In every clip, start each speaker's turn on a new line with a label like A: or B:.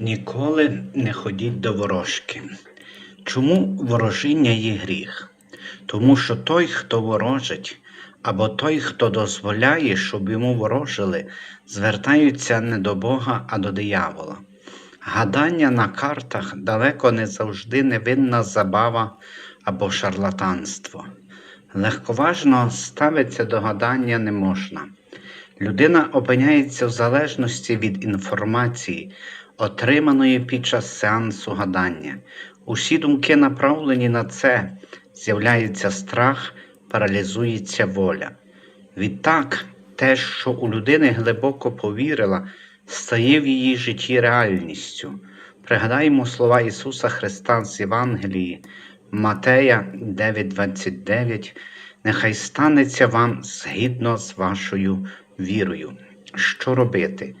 A: Ніколи не ходіть до ворожки. Чому ворожіння є гріх? Тому що той, хто ворожить, або той, хто дозволяє, щоб йому ворожили, звертаються не до Бога, а до диявола. Гадання на картах далеко не завжди невинна забава або шарлатанство. Легковажно ставиться до гадання не можна. Людина опиняється в залежності від інформації, отриманої під час сеансу гадання. Усі думки направлені на це, з'являється страх, паралізується воля. Відтак, те, що у людини глибоко повірила, стає в її житті реальністю. Пригадаємо слова Ісуса Христа з Євангелії, Матея 9:29, нехай станеться вам згідно з вашою вірою. Що робити?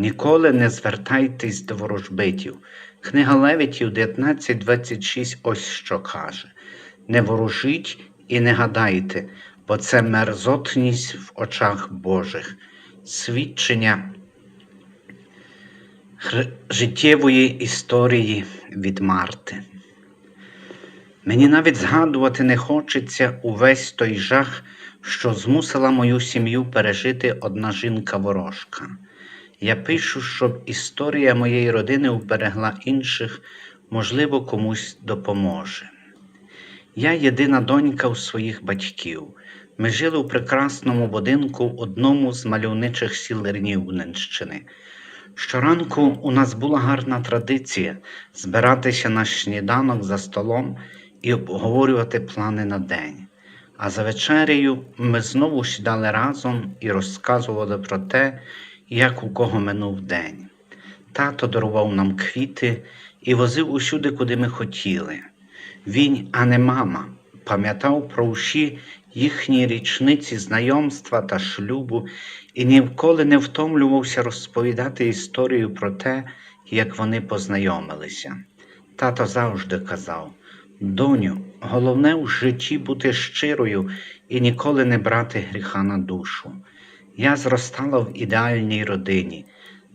A: Ніколи не звертайтесь до ворожбитів. Книга Левітів 19.26 ось що каже: Не ворожіть і не гадайте, бо це мерзотність в очах Божих, свідчення життєвої історії від Марти. Мені навіть згадувати не хочеться увесь той жах, що змусила мою сім'ю пережити одна жінка-ворожка. Я пишу, щоб історія моєї родини уберегла інших, можливо, комусь допоможе. Я єдина донька у своїх батьків. Ми жили у прекрасному будинку в одному з мальовничих сіл Рівненщини. Щоранку у нас була гарна традиція збиратися на сніданок за столом і обговорювати плани на день. А за вечерею ми знову сідали разом і розказували про те, як у кого минув день. Тато дарував нам квіти і возив усюди, куди ми хотіли. Він, а не мама, пам'ятав про усі їхні річниці знайомства та шлюбу і ніколи не втомлювався розповідати історію про те, як вони познайомилися. Тато завжди казав: Доню, головне в житті бути щирою і ніколи не брати гріха на душу. Я зростала в ідеальній родині,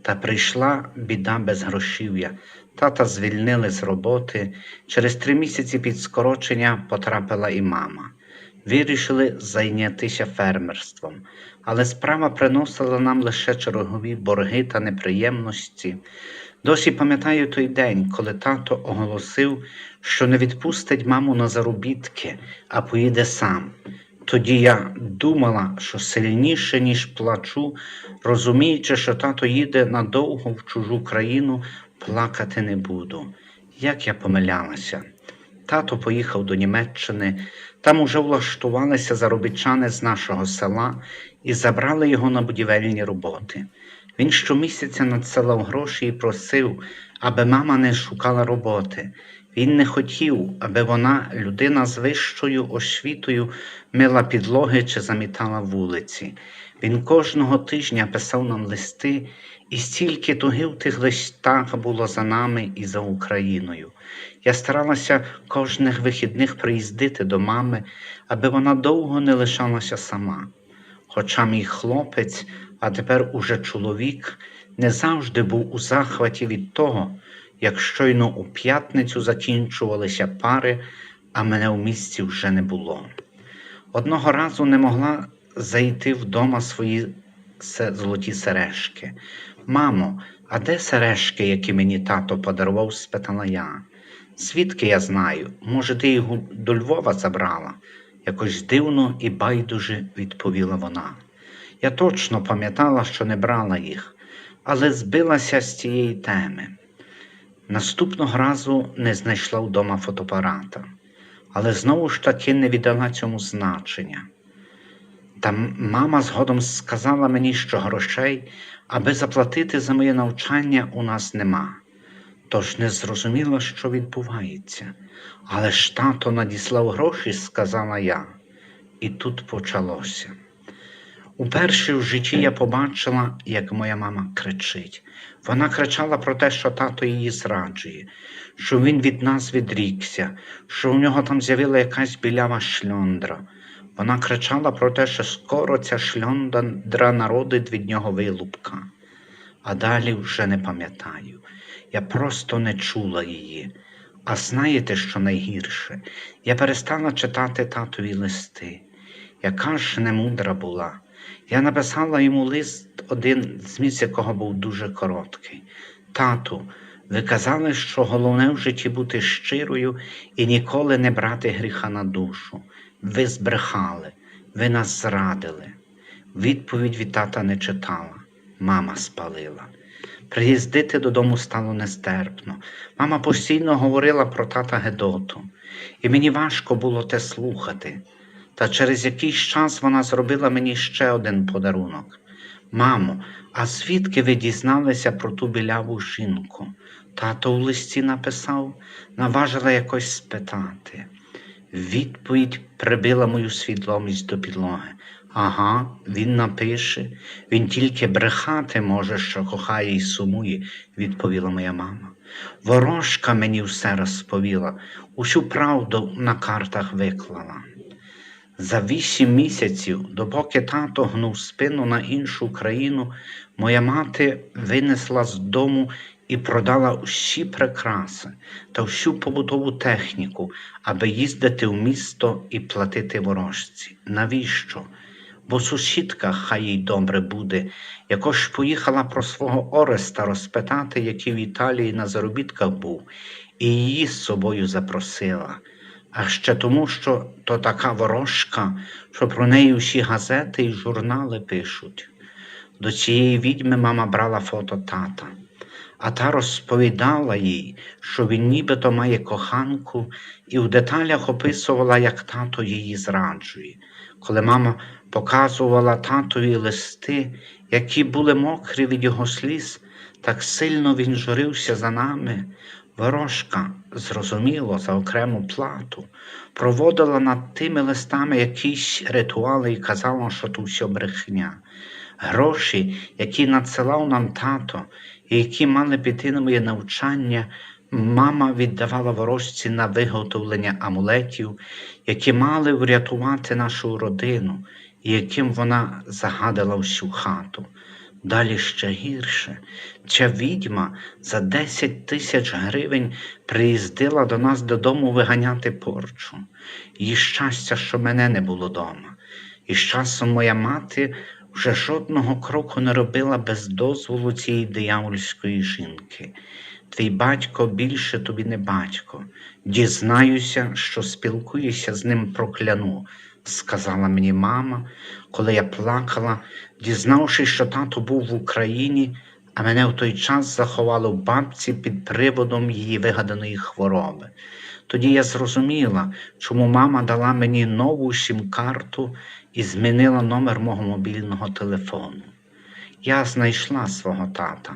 A: та прийшла біда без грошів'я. Тата звільнили з роботи. Через три місяці під скорочення потрапила і мама. Вирішили зайнятися фермерством, але справа приносила нам лише чергові борги та неприємності. Досі пам'ятаю той день, коли тато оголосив, що не відпустить маму на заробітки, а поїде сам. Тоді я думала, що сильніше, ніж плачу, розуміючи, що тато їде надовго в чужу країну, плакати не буду. Як я помилялася. Тато поїхав до Німеччини, там уже влаштувалися заробітчани з нашого села і забрали його на будівельні роботи. Він щомісяця надсилав гроші і просив, аби мама не шукала роботи. Він не хотів, аби вона, людина з вищою освітою, мила підлоги чи замітала вулиці. Він кожного тижня писав нам листи, і стільки туги в тих листах було за нами і за Україною. Я старалася кожних вихідних приїздити до мами, аби вона довго не лишалася сама. Хоча мій хлопець, а тепер уже чоловік, не завжди був у захваті від того, як щойно у п'ятницю закінчувалися пари, а мене в місті вже не було. Одного разу не могла зайти вдома свої золоті сережки. Мамо, а де сережки, які мені тато подарував? спитала я. Звідки я знаю? Може, ти їх до Львова забрала? Якось дивно і байдуже відповіла вона. Я точно пам'ятала, що не брала їх, але збилася з цієї теми. Наступного разу не знайшла вдома фотоапарата, але знову ж таки не віддала цьому значення. Та мама згодом сказала мені, що грошей, аби заплатити за моє навчання, у нас нема. Тож не зрозуміла, що відбувається. Але ж тато надіслав гроші, сказала я. І тут почалося. Уперше в житті я побачила, як моя мама кричить. Вона кричала про те, що тато її зраджує, що він від нас відрікся, що у нього там з'явила якась білява шльондра. Вона кричала про те, що скоро ця шльондра народить від нього вилупка. А далі вже не пам'ятаю. Я просто не чула її. А знаєте, що найгірше? Я перестала читати татові листи. Яка ж немудра була. Я написала йому лист, один зміст якого був дуже короткий. Тату, ви казали, що головне в житті бути щирою і ніколи не брати гріха на душу. Ви збрехали, ви нас зрадили. Відповідь від тата не читала, мама спалила. Приїздити додому стало нестерпно. Мама постійно говорила про тата Гедоту, і мені важко було те слухати. Та через якийсь час вона зробила мені ще один подарунок. Мамо, а звідки ви дізналися про ту біляву жінку? Тато у листі написав, наважила якось спитати. Відповідь прибила мою свідомість до підлоги. Ага, він напише, він тільки брехати може, що кохає і сумує, відповіла моя мама. Ворожка мені все розповіла, усю правду на картах виклала. За вісім місяців, допоки тато гнув спину на іншу країну, моя мати винесла з дому і продала усі прикраси та всю побутову техніку, аби їздити в місто і платити ворожці. Навіщо? Бо сусідка, хай їй добре буде, якось поїхала про свого Ореста розпитати, який в Італії на заробітках був, і її з собою запросила. А ще тому, що то така ворожка, що про неї всі газети і журнали пишуть. До цієї відьми мама брала фото тата, а та розповідала їй, що він нібито має коханку, і в деталях описувала, як тато її зраджує. Коли мама показувала татові листи, які були мокрі від його сліз, так сильно він журився за нами. Ворожка, зрозуміло, за окрему плату, проводила над тими листами якісь ритуали і казала, що то все брехня. Гроші, які надсилав нам тато, і які мали піти на моє навчання, мама віддавала ворожці на виготовлення амулетів, які мали врятувати нашу родину, і яким вона загадала всю хату. Далі ще гірше. Ця відьма за 10 тисяч гривень приїздила до нас додому виганяти порчу. Їй щастя, що мене не було дома. І з часом моя мати вже жодного кроку не робила без дозволу цієї диявольської жінки. Твій батько більше тобі не батько. Дізнаюся, що спілкуюся з ним прокляну, сказала мені мама, коли я плакала, дізнавшись, що тато був в Україні, а мене в той час заховало в бабці під приводом її вигаданої хвороби. Тоді я зрозуміла, чому мама дала мені нову сім-карту і змінила номер мого мобільного телефону. Я знайшла свого тата.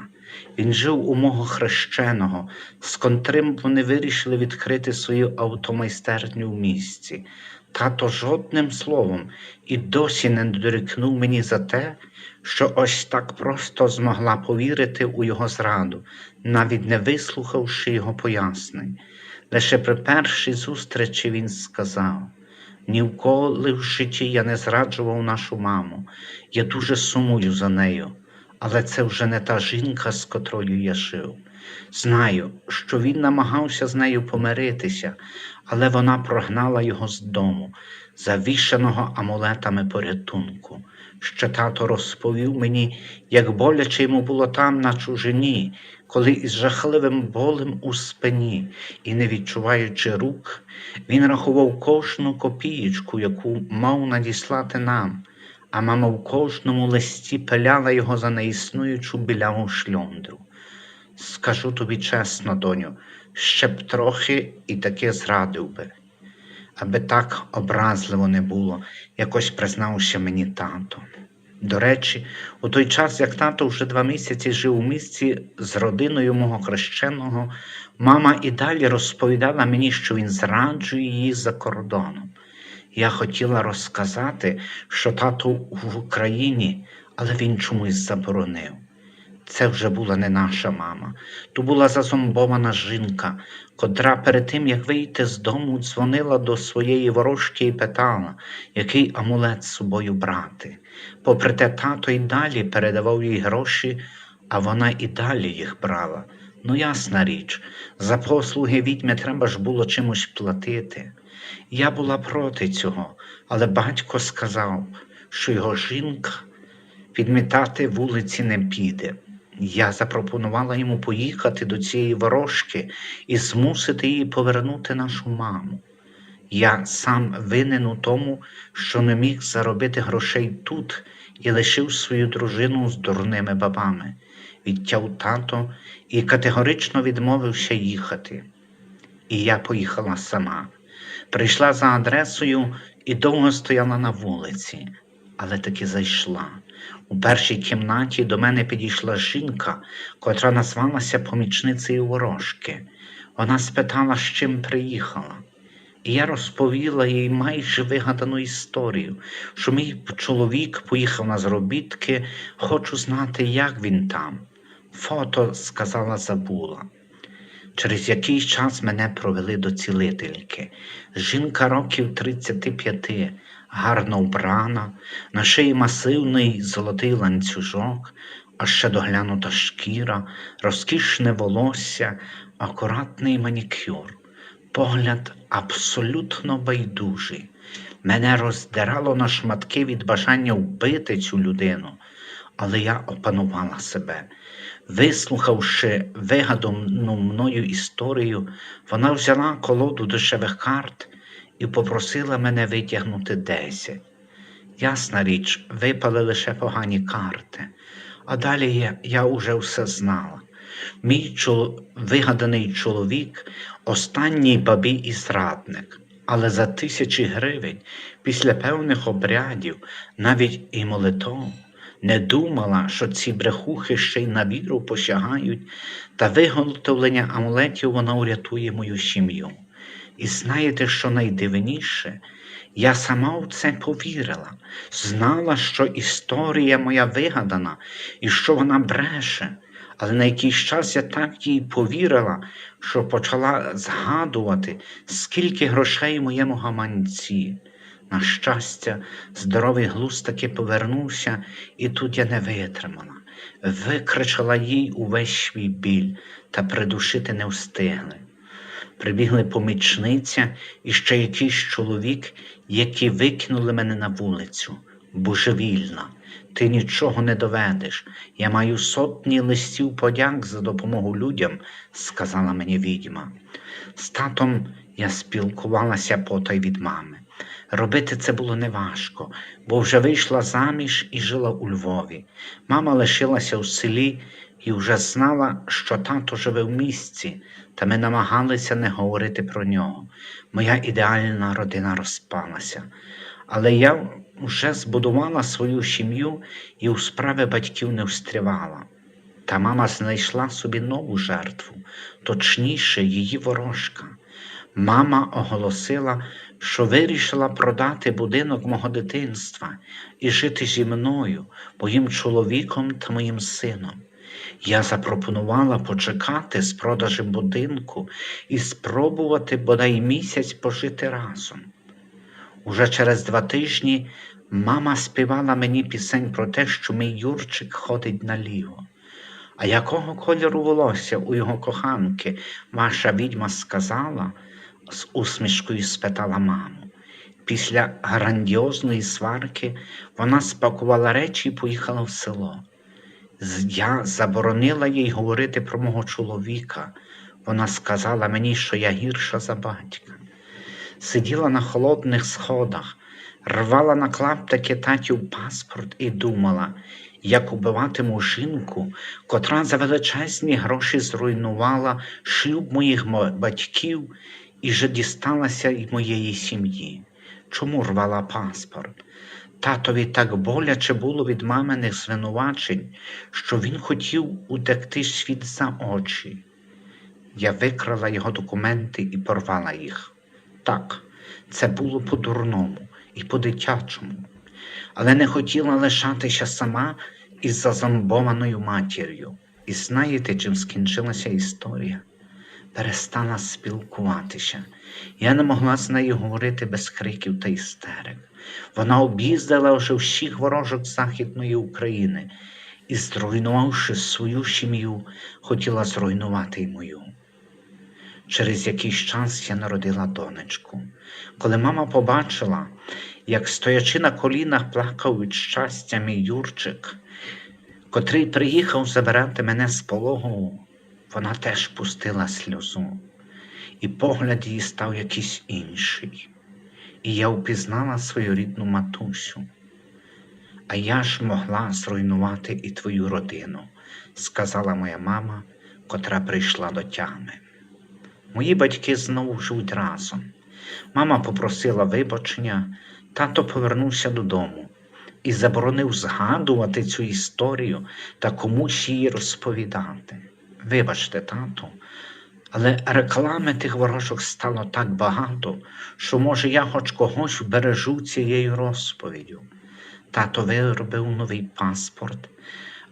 A: Він жив у мого хрещеного, з контрим вони вирішили відкрити свою автомайстерню в місті. Тато жодним словом і досі не дорікнув мені за те, що ось так просто змогла повірити у його зраду, навіть не вислухавши його пояснень. Лише при першій зустрічі він сказав: Ніколи в житті я не зраджував нашу маму, я дуже сумую за нею, але це вже не та жінка, з котрою я жив. Знаю, що він намагався з нею помиритися, але вона прогнала його з дому, завішаного амулетами порятунку. Ще тато розповів мені, як боляче йому було там на чужині, коли із жахливим болем у спині і не відчуваючи рук, він рахував кожну копієчку, яку мав надіслати нам, а мама в кожному листі пиляла його за неіснуючу біляву шльондру. Скажу тобі чесно, доню, ще б трохи і таки зрадив би, аби так образливо не було, якось признався мені тато. До речі, у той час, як тато вже два місяці жив у місті з родиною мого хрещеного, мама і далі розповідала мені, що він зраджує її за кордоном. Я хотіла розказати, що тато в Україні, але він чомусь заборонив. Це вже була не наша мама, то була зазомбована жінка, котра перед тим, як вийти з дому, дзвонила до своєї ворожки і питала, який амулет з собою брати. Попри те, тато й далі передавав їй гроші, а вона і далі їх брала. Ну, ясна річ, за послуги відьми треба ж було чимось платити. Я була проти цього, але батько сказав, що його жінка підмітати вулиці не піде. Я запропонувала йому поїхати до цієї ворожки і змусити її повернути нашу маму. Я сам винен у тому, що не міг заробити грошей тут і лишив свою дружину з дурними бабами, відтяв тато і категорично відмовився їхати. І я поїхала сама. Прийшла за адресою і довго стояла на вулиці, але таки зайшла. У першій кімнаті до мене підійшла жінка, котра назвалася помічницею ворожки. Вона спитала, з чим приїхала. І я розповіла їй майже вигадану історію, що мій чоловік поїхав на заробітки, хочу знати, як він там. Фото, сказала, забула. Через якийсь час мене провели до цілительки. Жінка років 35, гарно вбрана, на шиї масивний золотий ланцюжок, а ще доглянута шкіра, розкішне волосся, акуратний манікюр. Погляд абсолютно байдужий. Мене роздирало на шматки від бажання вбити цю людину, але я опанувала себе. Вислухавши вигадану мною історію, вона взяла колоду дешевих карт і попросила мене витягнути десять. Ясна річ, випали лише погані карти, а далі я, я уже все знала. Мій чол... вигаданий чоловік останній бабій і зрадник, але за тисячі гривень після певних обрядів, навіть і молитов, не думала, що ці брехухи ще й на віру посягають, та виготовлення амулетів вона урятує мою сім'ю. І знаєте, що найдивніше? Я сама в це повірила, знала, що історія моя вигадана і що вона бреше, але на якийсь час я так їй повірила, що почала згадувати, скільки грошей в моєму гаманці. На щастя, здоровий глузд таки повернувся, і тут я не витримала, викричала їй увесь свій біль та придушити не встигли. Прибігли помічниця і ще якийсь чоловік, які викинули мене на вулицю. Божевільна, ти нічого не доведеш. Я маю сотні листів подяк за допомогу людям, сказала мені відьма. З татом я спілкувалася потай від мами. Робити це було неважко, бо вже вийшла заміж і жила у Львові. Мама лишилася у селі і вже знала, що тато живе в місті, та ми намагалися не говорити про нього. Моя ідеальна родина розпалася. Але я вже збудувала свою сім'ю і у справи батьків не встрівала. Та мама знайшла собі нову жертву, точніше, її ворожка. Мама оголосила, що вирішила продати будинок мого дитинства і жити зі мною, моїм чоловіком та моїм сином. Я запропонувала почекати з продажем будинку і спробувати бодай місяць пожити разом. Уже через два тижні мама співала мені пісень про те, що мій Юрчик ходить наліво. А якого кольору волосся у його коханки ваша відьма сказала, з усмішкою спитала маму. Після грандіозної сварки вона спакувала речі і поїхала в село. Я заборонила їй говорити про мого чоловіка. Вона сказала мені, що я гірша за батька. Сиділа на холодних сходах, рвала на клаптики татів паспорт і думала, як убиватиму жінку, котра за величезні гроші зруйнувала шлюб моїх батьків і вже дісталася й моєї сім'ї. Чому рвала паспорт? Татові так боляче було від маминих звинувачень, що він хотів утекти світ за очі. Я викрала його документи і порвала їх. Так, це було по-дурному і по-дитячому, але не хотіла лишатися сама із зазомбованою матір'ю. І знаєте, чим скінчилася історія? Перестала спілкуватися. Я не могла з нею говорити без криків та істерик. Вона об'їздила вже всіх ворожок Західної України і, зруйнувавши свою сім'ю, хотіла зруйнувати й мою. Через якийсь час я народила донечку. Коли мама побачила, як стоячи на колінах плакав від щастя мій Юрчик, котрий приїхав забирати мене з пологу, вона теж пустила сльозу, і погляд її став якийсь інший. І я впізнала свою рідну матусю. А я ж могла зруйнувати і твою родину, сказала моя мама, котра прийшла до тями. Мої батьки знову живуть разом. Мама попросила вибачення, тато повернувся додому і заборонив згадувати цю історію та комусь її розповідати. Вибачте, тату, але реклами тих ворожок стало так багато, що, може, я хоч когось вбережу цією розповіддю. Тато виробив новий паспорт,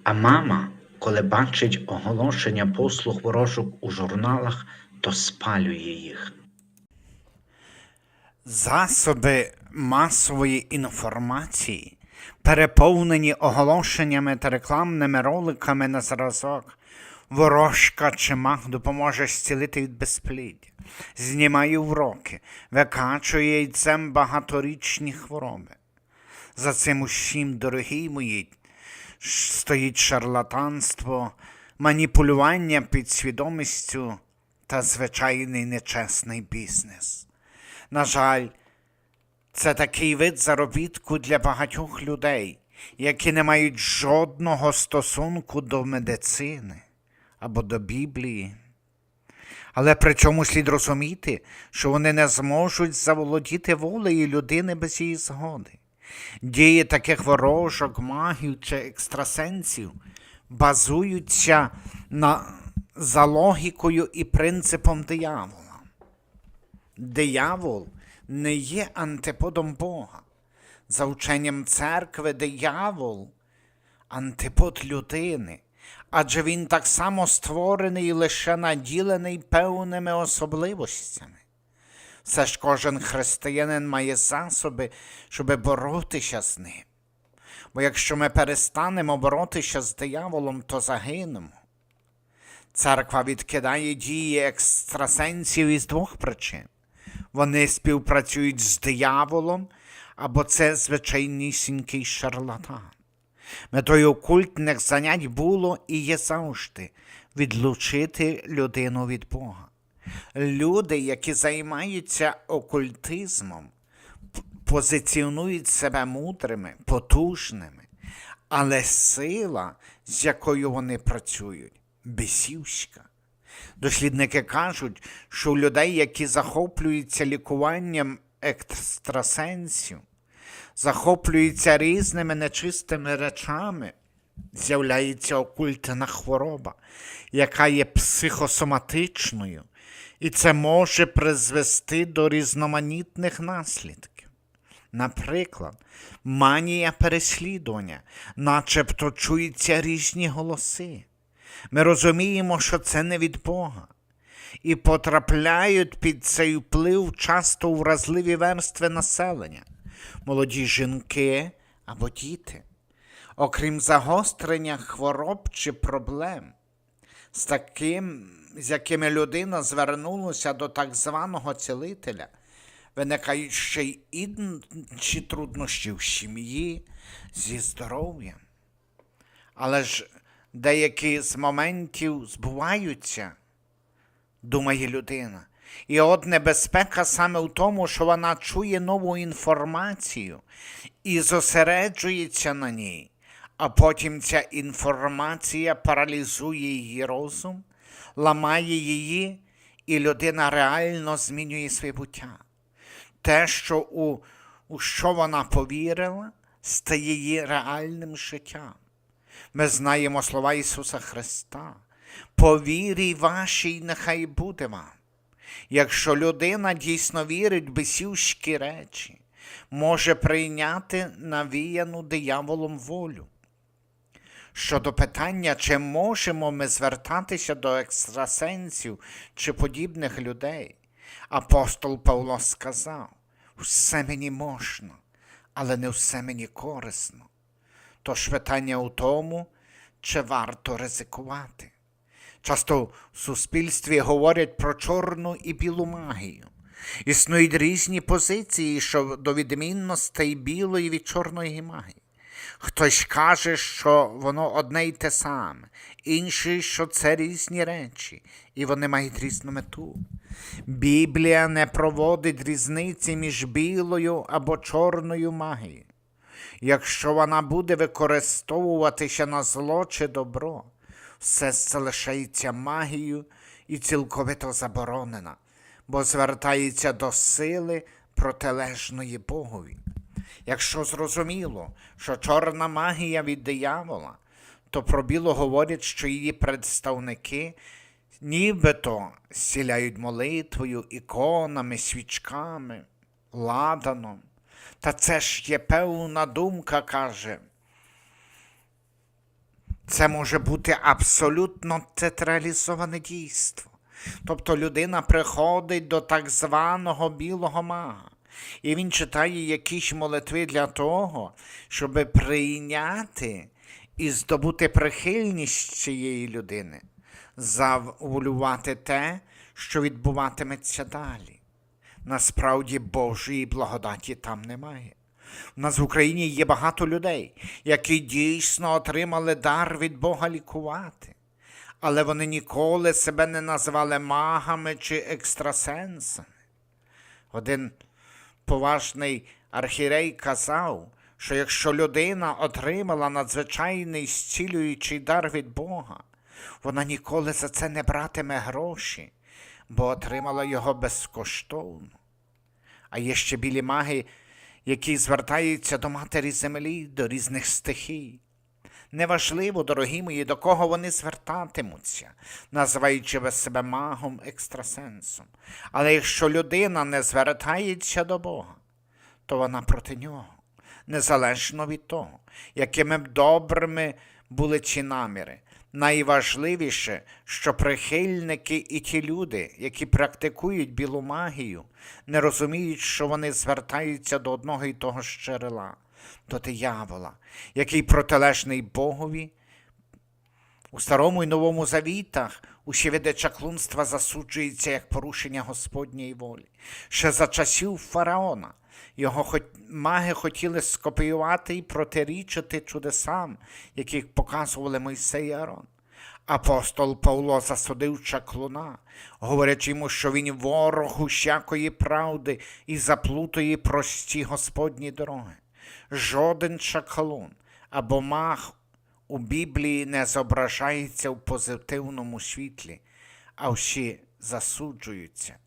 A: а мама, коли бачить оголошення послуг ворожок у журналах, то спалює їх.
B: Засоби масової інформації, переповнені оголошеннями та рекламними роликами на зразок, ворожка чи маг допоможе зцілити від безпліддя, знімає уроки, викачує яйцем багаторічні хвороби. За цим усім, дорогі мої, стоїть шарлатанство, маніпулювання підсвідомістю та звичайний нечесний бізнес. На жаль, це такий вид заробітку для багатьох людей, які не мають жодного стосунку до медицини або до Біблії. Але при цьому слід розуміти, що вони не зможуть заволодіти волею людини без її згоди. Дії таких ворожок, магів чи екстрасенсів базуються на, за логікою і принципом диявола. Диявол не є антиподом Бога. За вченням церкви диявол антипод людини, адже він так само створений і лише наділений певними особливостями. Все ж кожен християнин має засоби, щоб боротися з ним. Бо якщо ми перестанемо боротися з дияволом, то загинемо. Церква відкидає дії екстрасенсів із двох причин. Вони співпрацюють з дияволом, або це звичайнісінький шарлатан. Метою окультних занять було і є завжди відлучити людину від Бога. Люди, які займаються окультизмом, позиціонують себе мудрими, потужними, але сила, з якою вони працюють, бесівська. Дослідники кажуть, що у людей, які захоплюються лікуванням екстрасенсів, захоплюються різними нечистими речами, з'являється окультна хвороба, яка є психосоматичною, і це може призвести до різноманітних наслідків. Наприклад, манія переслідування, начебто чуються різні голоси. Ми розуміємо, що це не від Бога, і потрапляють під цей вплив часто вразливі верстви населення, молоді жінки або діти. Окрім загострення хвороб чи проблем, з таким, з якими людина звернулася до так званого цілителя, виникають ще й інші труднощі в сім'ї зі здоров'ям. Але ж деякі з моментів збуваються, думає людина. І от небезпека саме в тому, що вона чує нову інформацію і зосереджується на ній, а потім ця інформація паралізує її розум, ламає її, і людина реально змінює своє буття. Те, що у, у що вона повірила, стає її реальним життям. Ми знаємо слова Ісуса Христа. По вірі вашій нехай буде вам. Якщо людина дійсно вірить бесівські речі, може прийняти навіяну дияволом волю. Щодо питання, чи можемо ми звертатися до екстрасенсів чи подібних людей, апостол Павло сказав: все мені можна, але не все мені корисно. Тож питання у тому, чи варто ризикувати. Часто в суспільстві говорять про чорну і білу магію. Існують різні позиції щодо відмінностей білої від чорної магії. Хтось каже, що воно одне й те саме, інший, що це різні речі, і вони мають різну мету. Біблія не проводить різниці між білою або чорною магією. Якщо вона буде використовуватися на зло чи добро, все це лишається магією і цілковито заборонена, бо звертається до сили протилежної Богові. Якщо зрозуміло, що чорна магія від диявола, то про білу говорять, що її представники нібито зціляють молитвою, іконами, свічками, ладаном. Та це ж є певна думка, каже. Це може бути абсолютно театралізоване дійство. Тобто людина приходить до так званого білого мага, і він читає якісь молитви для того, щоб прийняти і здобути прихильність цієї людини, завулювати те, що відбуватиметься далі. Насправді Божої благодаті там немає. У нас в Україні є багато людей, які дійсно отримали дар від Бога лікувати, але вони ніколи себе не назвали магами чи екстрасенсами. Один поважний архірей казав, що якщо людина отримала надзвичайний зцілюючий дар від Бога, вона ніколи за це не братиме гроші, бо отримала його безкоштовно. А є ще білі маги, які звертаються до матері землі, до різних стихій. Неважливо, дорогі мої, до кого вони звертатимуться, називаючи без себе магом екстрасенсом. Але якщо людина не звертається до Бога, то вона проти нього, незалежно від того, якими б добрими були ці наміри. Найважливіше, що прихильники і ті люди, які практикують білу магію, не розуміють, що вони звертаються до одного і того ж джерела, до диявола, який протилежний Богові. У старому і новому завітах усі види чаклунства засуджується як порушення Господньої волі. Ще за часів фараона його маги хотіли скопіювати і протирічити чудесам, яких показували Мойсей Арон. Апостол Павло засудив чаклуна, говорячи йому, що він ворог усякої правди і заплутує прості Господні дороги. Жоден чаклун або маг у Біблії не зображається в позитивному світлі, а всі засуджуються.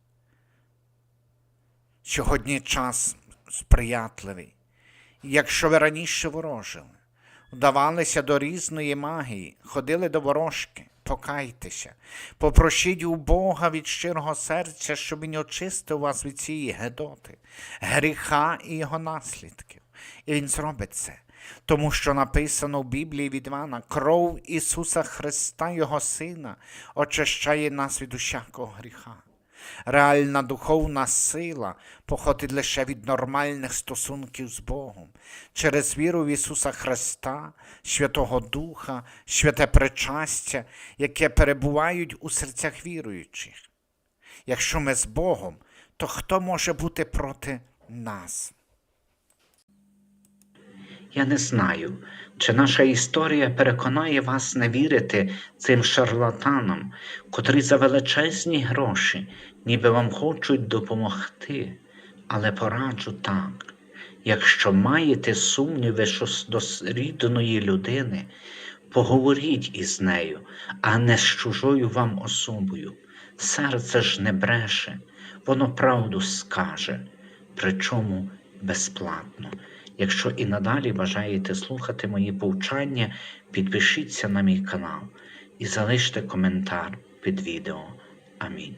B: Сьогодні час сприятливий. Якщо ви раніше ворожили, вдавалися до різної магії, ходили до ворожки, покайтеся, попросіть у Бога від щирого серця, щоб Він очистив вас від цієї гедоти, гріха і його наслідків. І Він зробить це. Тому що написано в Біблії від Івана, кров Ісуса Христа, Його Сина, очищає нас від усякого гріха. Реальна духовна сила походить лише від нормальних стосунків з Богом, через віру в Ісуса Христа, Святого Духа, святе причастя, яке перебувають у серцях віруючих. Якщо ми з Богом, то хто може бути проти нас?
A: Я не знаю, чи наша історія переконає вас не вірити цим шарлатанам, котрі за величезні гроші, ніби вам хочуть допомогти, але пораджу так. Якщо маєте сумніви що с- до рідної людини, поговоріть із нею, а не з чужою вам особою. Серце ж не бреше, воно правду скаже, причому безплатно. Якщо і надалі бажаєте слухати мої повчання, підпишіться на мій канал і залиште коментар під відео. Амінь.